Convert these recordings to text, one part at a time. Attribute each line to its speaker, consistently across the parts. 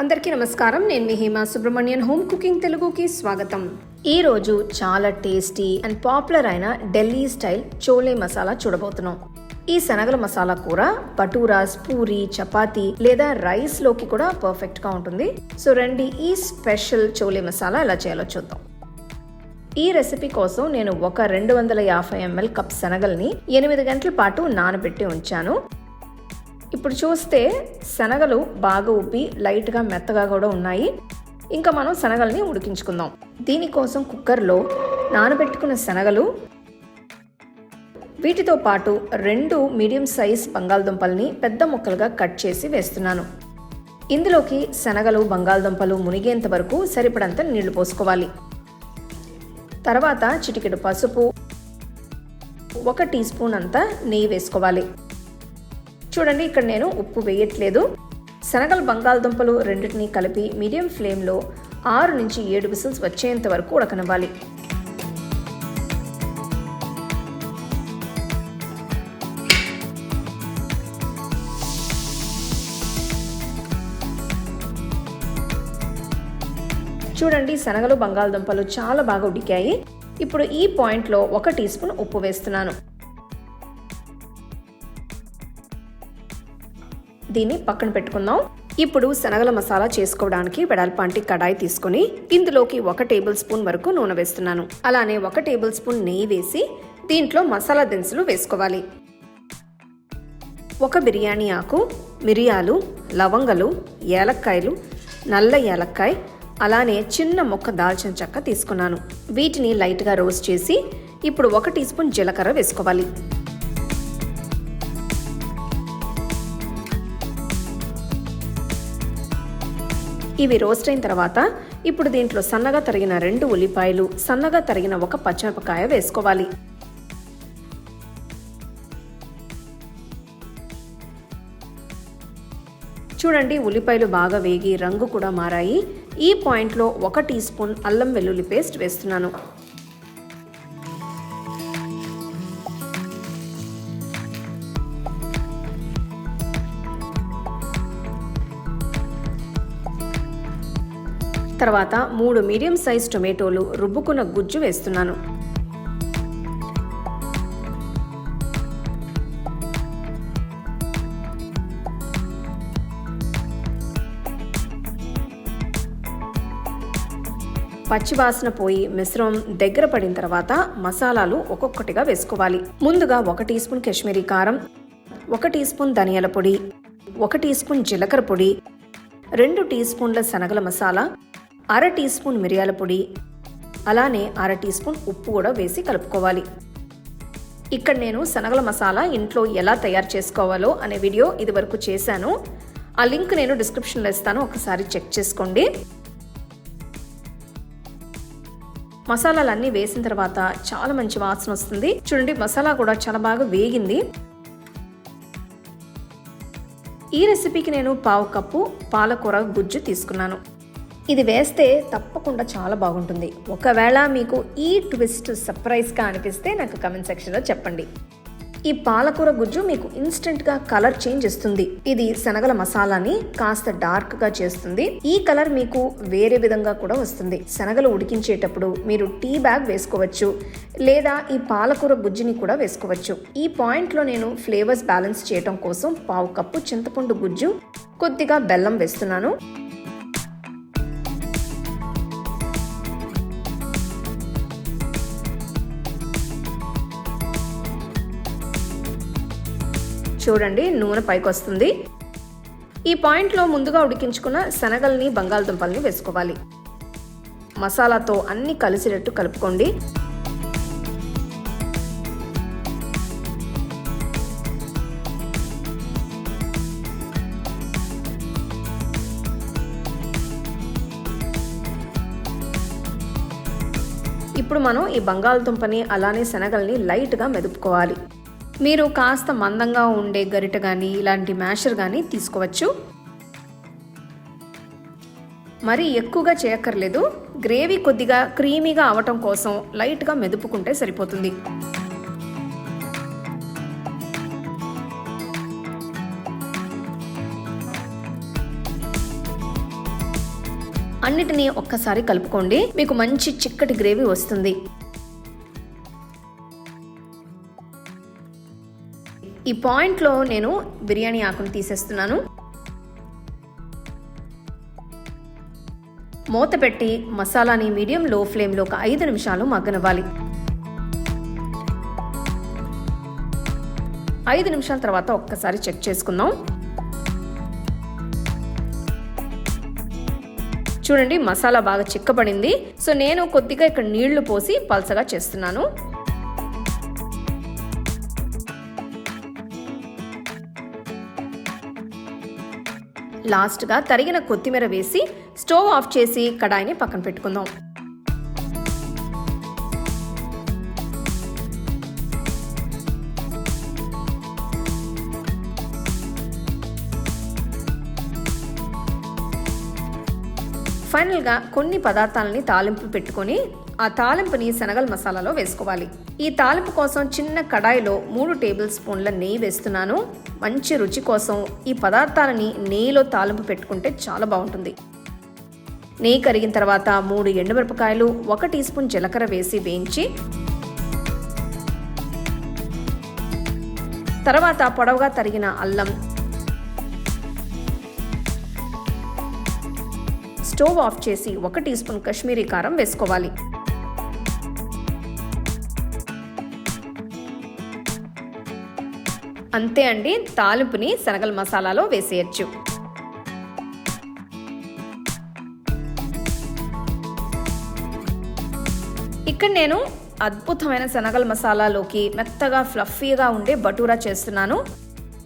Speaker 1: అందరికీ నమస్కారం. నేను మీ హేమ సుబ్రహ్మణ్యన్. హోమ్ కుకింగ్ తెలుగుకి స్వాగతం. ఈ రోజు చాలా టేస్టీ అండ్ పాపులర్ అయిన ఢిల్లీ స్టైల్ చోలే మసాలా చూడబోతున్నాం. ఈ శనగల మసాలా కూర బటూరాస్ పూరి చపాతి లేదా రైస్లోకి కూడా పర్ఫెక్ట్గా ఉంటుంది. సో రండి ఈ స్పెషల్ చోలే మసాలా ఎలా చేయాలో చూద్దాం. ఈ రెసిపీ కోసం నేను ఒక రెండు వందల యాభై ఎంఎల్ కప్ శనగల్ని ఎనిమిది గంటల పాటు నానబెట్టి ఉంచాను. ఇప్పుడు చూస్తే శనగలు బాగా ఉబ్బి లైట్గా మెత్తగా కూడా ఉన్నాయి. ఇంకా మనం శనగల్ని ఉడికించుకుందాం. దీనికోసం కుక్కర్లో నానబెట్టుకున్న శనగలు వీటితో పాటు రెండు మీడియం సైజ్ బంగాళదుంపల్ని పెద్ద ముక్కలుగా కట్ చేసి వేస్తున్నాను. ఇందులోకి శనగలు బంగాళదుంపలు మునిగేంత వరకు సరిపడంత నీళ్ళు పోసుకోవాలి. తర్వాత చిటికెడు పసుపు ఒక టీ స్పూన్ అంతా నెయ్యి వేసుకోవాలి. చూడండి ఇక్కడ నేను ఉప్పు వేయట్లేదు. శనగలు బంగాళదుంపలు రెండింటినీ కలిపి మీడియం ఫ్లేమ్లో ఆరు నుంచి ఏడు విసిల్స్ వచ్చేంత వరకు ఉడకనివ్వాలి. చూడండి శనగలు బంగాళదుంపలు చాలా బాగా ఉడికాయి. ఇప్పుడు ఈ పాయింట్లో ఒక టీ స్పూన్ ఉప్పు వేస్తున్నాను. దీన్ని పక్కన పెట్టుకుందాం. ఇప్పుడు శనగల మసాలా చేసుకోవడానికి వెడల్పాంటి కడాయి తీసుకొని ఇందులోకి ఒక టేబుల్ స్పూన్ వరకు నూనె వేస్తున్నాను. అలానే ఒక టేబుల్ స్పూన్ నెయ్యి వేసి దీంట్లో మసాలా దినుసులు వేసుకోవాలి. ఒక బిర్యానీ ఆకు మిరియాలు లవంగలు ఏలక్కాయలు నల్ల ఏలక్కాయ అలానే చిన్న మొక్క దాల్చిన చెక్క తీసుకున్నాను. వీటిని లైట్గా రోస్ట్ చేసి ఇప్పుడు ఒక టీ స్పూన్ జీలకర్ర వేసుకోవాలి. ఇవి రోస్ట్ అయిన తర్వాత ఇప్పుడు దీంట్లో సన్నగా తరిగిన రెండు ఉల్లిపాయలు సన్నగా తరిగిన ఒక పచ్చిమిరపకాయ వేసుకోవాలి. చూడండి ఉల్లిపాయలు బాగా వేగి రంగు కూడా మారాయి. ఈ పాయింట్లో ఒక టీ స్పూన్ అల్లం వెల్లుల్లి పేస్ట్ వేస్తున్నాను. తర్వాత మూడు మీడియం సైజ్ టొమాటోలు రుబ్బుకున్న గుజ్జు వేస్తున్నాను. పచ్చివాసన పోయి మిశ్రమం దగ్గర పడిన తర్వాత మసాలాలు ఒక్కొక్కటిగా వేసుకోవాలి. ముందుగా ఒక టీ స్పూన్ కాశ్మీరీ కారం ఒక టీ స్పూన్ ధనియాల పొడి ఒక టీ స్పూన్ జీలకర్ర పొడి రెండు టీ స్పూన్ల శనగల మసాలా అర టీ స్పూన్ మిరియాల పొడి అలానే అర టీ స్పూన్ ఉప్పు కూడా వేసి కలుపుకోవాలి. ఇక్కడ నేను శనగల మసాలా ఇంట్లో ఎలా తయారు చేసుకోవాలో అనే వీడియో ఇదివరకు చేశాను. ఆ లింక్ నేను డిస్క్రిప్షన్లో ఇస్తాను ఒకసారి చెక్ చేసుకోండి. మసాలాలన్నీ వేసిన తర్వాత చాలా మంచి వాసన వస్తుంది. చూడండి మసాలా కూడా చాలా బాగా వేగింది. ఈ రెసిపీకి నేను పావు కప్పు పాలకూర గుజ్జు తీసుకున్నాను. ఇది వేస్తే తప్పకుండా చాలా బాగుంటుంది. ఒకవేళ మీకు ఈ ట్విస్ట్ సర్ప్రైజ్గా అనిపిస్తే నాకు కమెంట్ సెక్షన్లో చెప్పండి. ఈ పాలకూర గుజ్జు మీకు ఇన్స్టెంట్గా కలర్ చేంజ్ ఇస్తుంది ఇది శనగల మసాలాని కాస్త డార్క్గా చేస్తుంది. ఈ కలర్ మీకు వేరే విధంగా కూడా వస్తుంది. శనగలు ఉడికించేటప్పుడు మీరు టీ బ్యాగ్ వేసుకోవచ్చు. లేదా ఈ పాలకూర గుజ్జుని కూడా వేసుకోవచ్చు. ఈ పాయింట్లో నేను ఫ్లేవర్స్ బ్యాలెన్స్ చేయడం కోసం పావు కప్పు చింతపండు గుజ్జు కొద్దిగా బెల్లం వేస్తున్నాను. చూడండి నూనె పైకి వస్తుంది ఈ పాయింట్లో ముందుగా ఉడికించుకున్న శనగల్ని బంగాళదుంపల్ని వేసుకోవాలి. మసాలాతో అన్ని కలిసేటట్టు కలుపుకోండి. ఇప్పుడు మనం ఈ బంగాళదుంపని అలానే శనగల్ని లైట్గా మెదుపుకోవాలి. మీరు కాస్త మందంగా ఉండే గరిట కానీ ఇలాంటి మ్యాషర్ కానీ తీసుకోవచ్చు. మరి ఎక్కువగా చేయక్కర్లేదు. గ్రేవీ కొద్దిగా క్రీమీగా అవటం కోసం లైట్గా మెదుపుకుంటే సరిపోతుంది. అన్నిటినీ ఒక్కసారి కలుపుకోండి. మీకు మంచి చిక్కటి గ్రేవీ వస్తుంది. ఈ పాయింట్లో నేను బిర్యానీ ఆకును తీసేస్తున్నాను. మూత పెట్టి మసాలాని మీడియం లో ఫ్లేమ్లో ఒక ఐదు నిమిషాలు మగ్గనివ్వాలి. ఐదు నిమిషాల తర్వాత ఒక్కసారి చెక్ చేసుకుందాం. చూడండి మసాలా బాగా చిక్కబడింది. సో నేను కొద్దిగా ఇక్కడ నీళ్ళు పోసి పల్సగా చేస్తున్నాను. లాస్ట్గా తరిగిన కొత్తిమీర వేసి స్టవ్ ఆఫ్ చేసి కడాయిని పక్కన పెట్టుకుందాం. ఫైనల్గా కొన్ని పదార్థాలని తాలింపు పెట్టుకొని ఆ తాలింపుని శనగల మసాలాలో వేసుకోవాలి. ఈ తాలింపు కోసం చిన్న కడాయిలో మూడు టేబుల్ స్పూన్ల నెయ్యి వేస్తున్నాను. మంచి రుచి కోసం ఈ పదార్థాలని నెయ్యిలో తాలింపు పెట్టుకుంటే చాలా బాగుంటుంది. నెయ్యి కరిగిన తర్వాత మూడు ఎండుమిరపకాయలు ఒక టీ స్పూన్ జీలకర్ర వేసి వేయించి తర్వాత పొడవుగా తరిగిన అల్లం స్టవ్ ఆఫ్ చేసి ఒక టీ స్పూన్ కాశ్మీరీ కారం వేసుకోవాలి. అంతే అండి తాలింపుని శనగల మసాలాలో వేసేయచ్చు. ఇక్కడ నేను అద్భుతమైన శనగల మసాలాలోకి మెత్తగా ఫ్లఫీగా ఉండే బటూరా చేస్తున్నాను.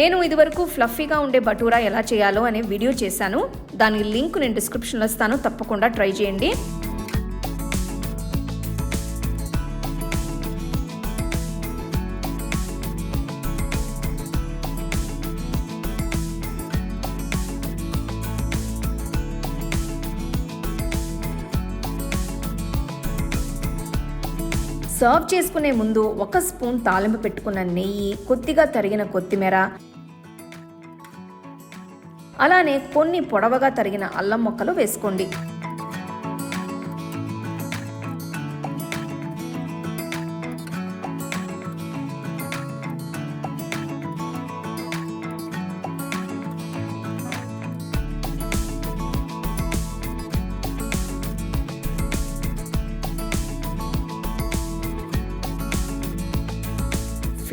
Speaker 1: నేను ఇదివరకు ఫ్లఫీగా ఉండే బటూరా ఎలా చేయాలో అనే వీడియో చేశాను. దాని లింక్ నేను డిస్క్రిప్షన్లో ఇస్తాను తప్పకుండా ట్రై చేయండి. సర్వ్ చేసుకునే ముందు ఒక స్పూన్ తాలింపు పెట్టుకున్న నెయ్యి కొద్దిగా తరిగిన కొత్తిమీర. అలానే కొన్ని పొడవగా తరిగిన అల్లం మొక్కలు వేసుకోండి.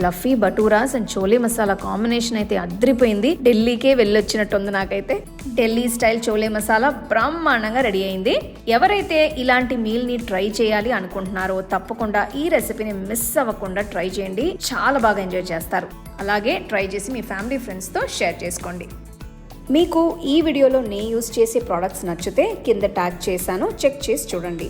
Speaker 1: Fluffy bhaturas and chole masala combination అయితే అద్రిపోయింది. ఢిల్లీకే వెళ్ళొచ్చినట్టుంది నాకైతే. ఢిల్లీ స్టైల్ చోలే మసాలా బ్రహ్మాండంగా రెడీ అయింది. ఎవరైతే ఇలాంటి మీల్ని ట్రై చేయాలి అనుకుంటున్నారో తప్పకుండా ఈ రెసిపీని మిస్ అవ్వకుండా ట్రై చేయండి. చాలా బాగా ఎంజాయ్ చేస్తారు. అలాగే ట్రై చేసి మీ ఫ్యామిలీ ఫ్రెండ్స్తో షేర్ చేసుకోండి. మీకు ఈ వీడియోలో నేను యూస్ చేసే ప్రోడక్ట్స్ నచ్చితే కింద ట్యాగ్ చేశాను. చెక్ చేసి చూడండి.